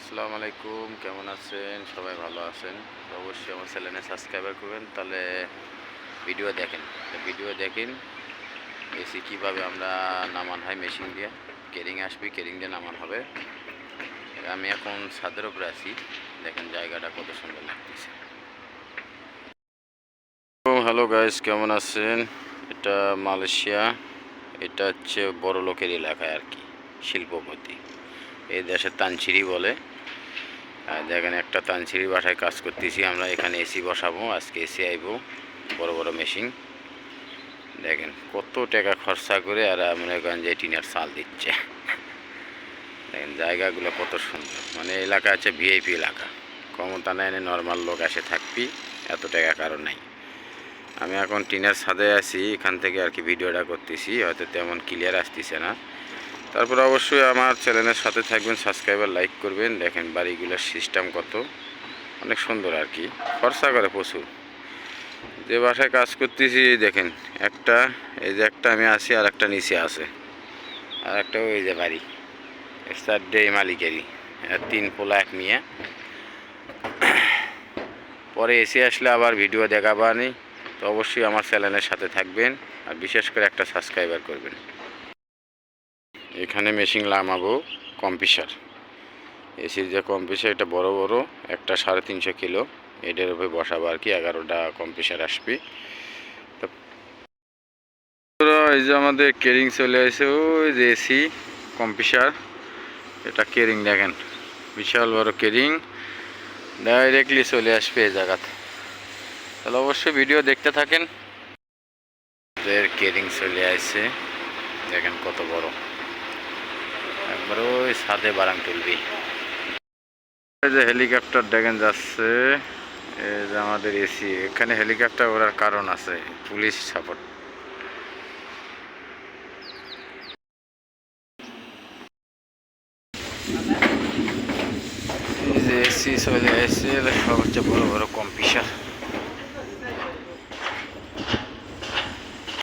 আসসালামু আলাইকুম, কেমন আছেন? সবাই ভালো আছেন? অবশ্যই আমার চ্যানেলে সাবস্ক্রাইবার করবেন, তাহলে ভিডিও দেখেন। ভিডিও দেখেন এসি কীভাবে আমরা নামান হয় মেশিন দিয়ে। কেরিং আসবি কেরিং দিয়ে নামান হবে। আমি এখন ছাদের উপরে আছি। দেখেন জায়গাটা কত সুন্দর লাগতেছে। হ্যালো গাইস কেমন আছেন? এটা মালয়েশিয়া। এটা হচ্ছে বড় লোকের এলাকায় আর কি, শিল্পপতি। এই দেশে তানছিরি বলে। দেখেন একটা তানছিরি বাসায় কাজ করতেছি, আমরা এখানে এসি বসাবো, আজকে এসি আইব, বড় বড় মেশিন। দেখেন কত টাকা খরচা করে আর মনে করেন যে টিনের চাল দিচ্ছে। দেখেন জায়গাগুলো কত সুন্দর মানে এলাকা আছে ভিআইপি এলাকা। ক্ষমতা নেই নর্মাল লোক এসে থাকবি, এত টাকা কারণ নাই। আমি এখন টিনের ছাদে আছি, এখান থেকে আর কি ভিডিওটা করতেছি, হয়তো তেমন ক্লিয়ার আসতেছে না। তারপর অবশ্যই আমার চ্যানেলের সাথে থাকবেন সাবস্ক্রাইবার লাইক করবেন। দেখেন বাড়িগুলোর সিস্টেম কত। অনেক সুন্দর আর কি। খরচা করে প্রচুর। যে বাসায় কাজ করতেছি, দেখেন, একটা, এই যে একটা আমি আছি আর একটা নিচে আছে। আর একটা ওই যে বাড়ি। ডে মালিকেরই। তিন পোলা, এক নিয়ে পরে এসে আসলে আবার ভিডিও দেখাবানি। তো অবশ্যই আমার চ্যানেলের সাথে থাকবেন আর বিশেষ করে একটা সাবস্ক্রাইবার করবেন। এখানে মেশিন লামাবো কম্পিসার এসির যে কম্পিসার এটা বড় বড়, একটা সাড়ে তিনশো কিলো। এটার উপরে বসাবো আর কি, এগারোটা কম্পিসার আসবে। এই যে আমাদের কেরিং চলে আসে, ওই যে এসি কম্পিসার এটা কেরিং দেখেন, বিশাল বড় কেরিং ডাইরেক্টলি চলে আসবে এই জায়গাতে। তাহলে অবশ্যই ভিডিও দেখতে থাকেন। কেরিং চলে আসছে দেখেন কত বড়। একবার ওই ছাদে বারাং তুলবি। এই যে হেলিকপ্টার দেখেন যাচ্ছে, এই যে আমাদের এসি এখানে হেলিকপ্টার ওড়ার কারণ আছে, পুলিশ সাপোর্ট এই যে এসি চলে এসে সব হচ্ছে বড় বড় কম্পিউটার